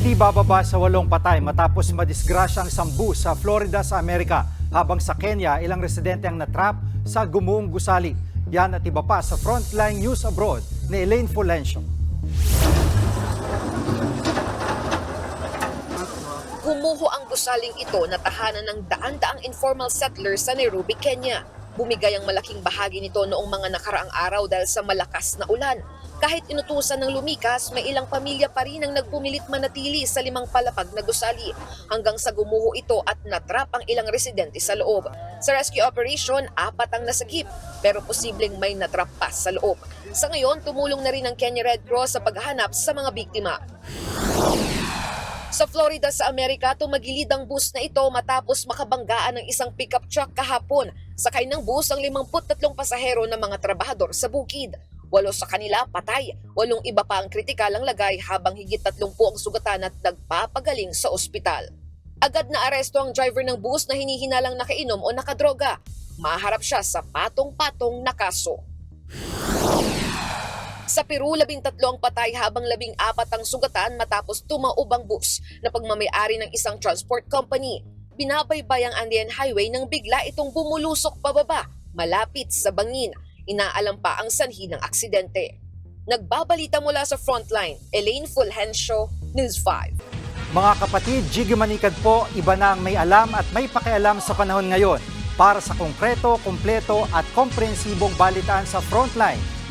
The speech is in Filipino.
Hindi bababa sa walong patay matapos madisgrasya ang sambu sa Florida sa Amerika habang sa Kenya ilang residente ang natrap sa gumuong gusali. Yan at iba pa sa Frontline News Abroad ni Elaine Fulencio. Gumuho ang gusaling ito na tahanan ng daan-daang informal settlers sa Nairobi, Kenya. Bumigay ang malaking bahagi nito noong mga nakaraang araw dahil sa malakas na ulan. Kahit inutusan ng lumikas, may ilang pamilya pa rin ang nagpumilit manatili sa limang palapag na gusali hanggang sa gumuho ito at natrap ang ilang residente sa loob. Sa rescue operation, apat ang nasagip pero posibleng may natrap pa sa loob. Sa ngayon, tumulong na rin ang Kenya Red Cross sa paghahanap sa mga biktima. Sa Florida sa Amerika, tumagilid ang bus na ito matapos makabanggaan ng isang pickup truck kahapon. Sakay ng bus ang 53 pasahero ng mga trabahador sa bukid. Walo sa kanila patay, walong iba pa ang kritikal ang lagay habang higit 30 ang sugatan at nagpapagaling sa ospital. Agad na aresto ang driver ng bus na hinihinalang nakainom o nakadroga. Maharap siya sa patong-patong na kaso. Sa Peru, labing tatlo ang patay habang labing apat ang sugatan matapos tumaob ang bus na pagmamayari ng isang transport company. Binabaybay ang Andean Highway nang bigla itong bumulusok pababa, malapit sa bangin. Inaalam pa ang sanhi ng aksidente. Nagbabalita mula sa frontline, Elaine Fulgencio, News 5. Mga kapatid, Jiggy Manikad po, iba na ang may alam at may pakialam sa panahon ngayon. Para sa konkreto, kumpleto at komprehensibong balitaan sa Frontline,